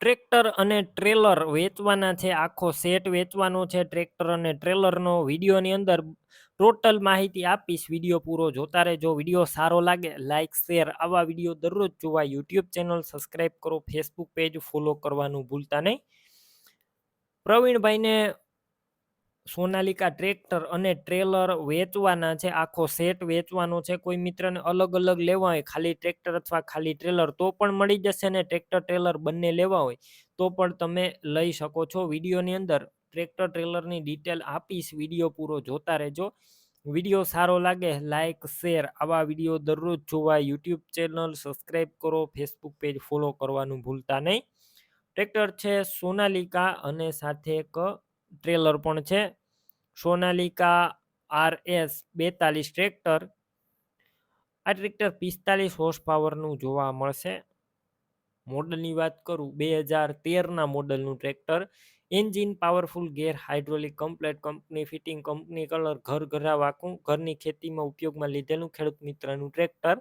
Tractor અને trailer વેચવાના છે. આખો સેટ વેચવાનો છે. ટ્રેક્ટર અને ટ્રેલરનો વિડીયોની અંદર ટોટલ માહિતી આપીશ. વીડિયો પૂરો જોતા રહેજો. વીડિયો સારો લાગે લાઇક શેર આવા વીડિયો દરરોજ જોવા. યુટ્યુબ ચેનલ સબસ્ક્રાઇબ કરો. ફેસબુક પેજ ફોલો કરવાનું ભૂલતા નહીં. પ્રવીણભાઈને સોનાલિકા ટ્રેક્ટર અને ટ્રેલર વેચવાના છે. આખો સેટ વેચવાનો છે. કોઈ મિત્રને અલગ અલગ લેવા હોય, ખાલી ટ્રેક્ટર અથવા ખાલી ટ્રેલર, તો પણ મળી જશે ને ટ્રેક્ટર ટ્રેલર બંને લેવા હોય. તો પણ તમે લઈ શકો છો. વિડીયોની અંદર ટ્રેક્ટર ટ્રેલરની ડિટેલ આપીશ. વીડિયો પૂરો જોતા રહેજો. વીડિયો સારો લાગે લાઇક શેર આવા વીડિયો દરરોજ જોવા. યુટ્યુબ ચેનલ સબસ્ક્રાઈબ કરો. ફેસબુક પેજ ફોલો કરવાનું ભૂલતા નહીં. ટ્રેક્ટર છે સોનાલિકા અને સાથે એક ટ્રેલર પણ છે. સોનાલિકા આર એસ બેતાલીસ ટ્રેક્ટર, આ ટ્રેક્ટર પિસ્તાલીસ હોર્સ પાવરનું જોવા મળશે. મોડલની વાત કરું, બે હજાર તેરના મોડલનું tractor, engine powerful gear hydraulic complete company fitting company colour ઘર ઘરા વાકું ઘરની ખેતીમાં ઉપયોગમાં લીધેલું ખેડૂત મિત્રનું ટ્રેક્ટર.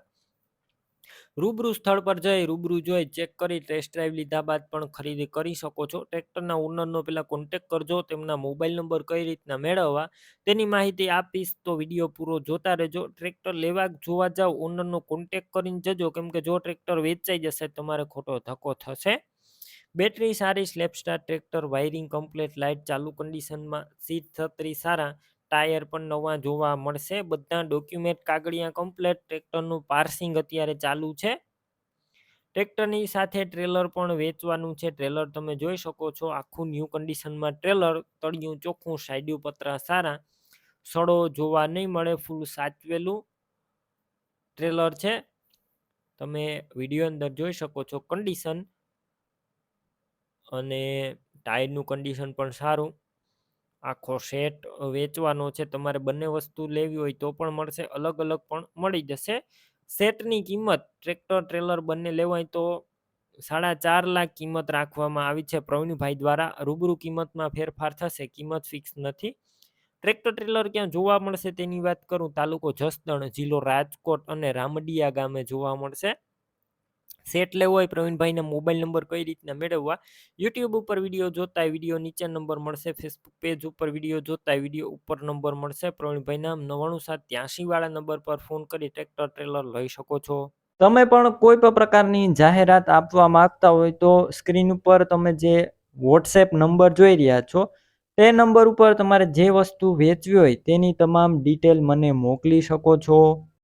રૂબરૂ સ્થળ પર જઈ રૂબરૂ જોઈ ચેક કરી ટેસ્ટ ડ્રાઈવ લીધા બાદ પણ ખરીદી કરી શકો છો. ટ્રેક્ટરના ઓનરનો પહેલાં કોન્ટેક કરજો, તેમના મોબાઈલ નંબર કઈ રીતના મેળવવા તેની માહિતી આપીશ તો વીડિયો પૂરો જોતા રહેજો. ટ્રેક્ટર લેવા જોવા જાવ ઓનરનો કોન્ટેક કરીને જજો, કેમ કે જો ટ્રેક્ટર વેચાઈ જશે તમારે ખોટો ધક્કો થશે. બેટરી સારી self starter tractor wiring complete light ચાલુ કન્ડિશનમાં સીટ છત્રી સારા ટાયર પણ નવા જોવા મળશે. બધા ડોક્યુમેન્ટ કાગળિયા કમ્પ્લેટ ટ્રેક્ટરનું પાર્સિંગ અત્યારે ચાલુ છે. ટ્રેક્ટરની સાથે ટ્રેલર પણ વેચવાનું છે. ટ્રેલર તમે જોઈ શકો છો, આખું ન્યૂ કન્ડિશનમાં ટ્રેલર તળિયું, ચોખ્ખું સાઈડ્યું પતરા સારા. સડો જોવા નહીં મળે, ફૂલ સાચવેલું ટ્રેલર છે. તમે વીડિયો અંદર જોઈ શકો છો કન્ડિશન અને ટાયરનું કન્ડિશન પણ સારું. આખો સેટ વેચવાનો છે, તમારે બંને વસ્તુ લેવી હોય તો પણ મળશે, અલગ અલગ પણ મળી જશે. સેટની કિંમત, ટ્રેક્ટર, ટ્રેલર બંને લેવાય તો સાડા ચાર લાખ કિંમત રાખવામાં આવી છે. પ્રવીણભાઈ દ્વારા રૂબરૂ કિંમતમાં ફેરફાર થશે, કિંમત ફિક્સ નથી. ટ્રેક્ટર, ટ્રેલર ક્યાં જોવા મળશે તેની વાત કરું. તાલુકો જસદણ, જિલ્લો રાજકોટ અને રામડિયા ગામે જોવા મળશે. સેટ લેવો હોય, પ્રવીણભાઈને મોબાઈલ નંબર કઈ રીતના મેળવવા, યુટ્યુબ ઉપર વીડિયો જોતા વીડિયો નીચે નંબર મળશે, ફેસબુક પેજ ઉપર વીડિયો જોતા વીડિયો ઉપર નંબર મળશે પ્રવીણભાઈના નવ્વાણું સાત ત્યાંસી વાળા નંબર પર ફોન કરી ટ્રેક્ટર ટ્રેલર લઈ શકો છો. તમે પણ કોઈ પણ પ્રકારની જાહેરાત આપવા માંગતા હોય તો સ્ક્રીન ઉપર તમે જે વોટ્સએપ નંબર જોઈ રહ્યા છો, તે નંબર ઉપર તમારે જે વસ્તુ વેચવી હોય તેની તમામ ડિટેલ મને મોકલી શકો છો.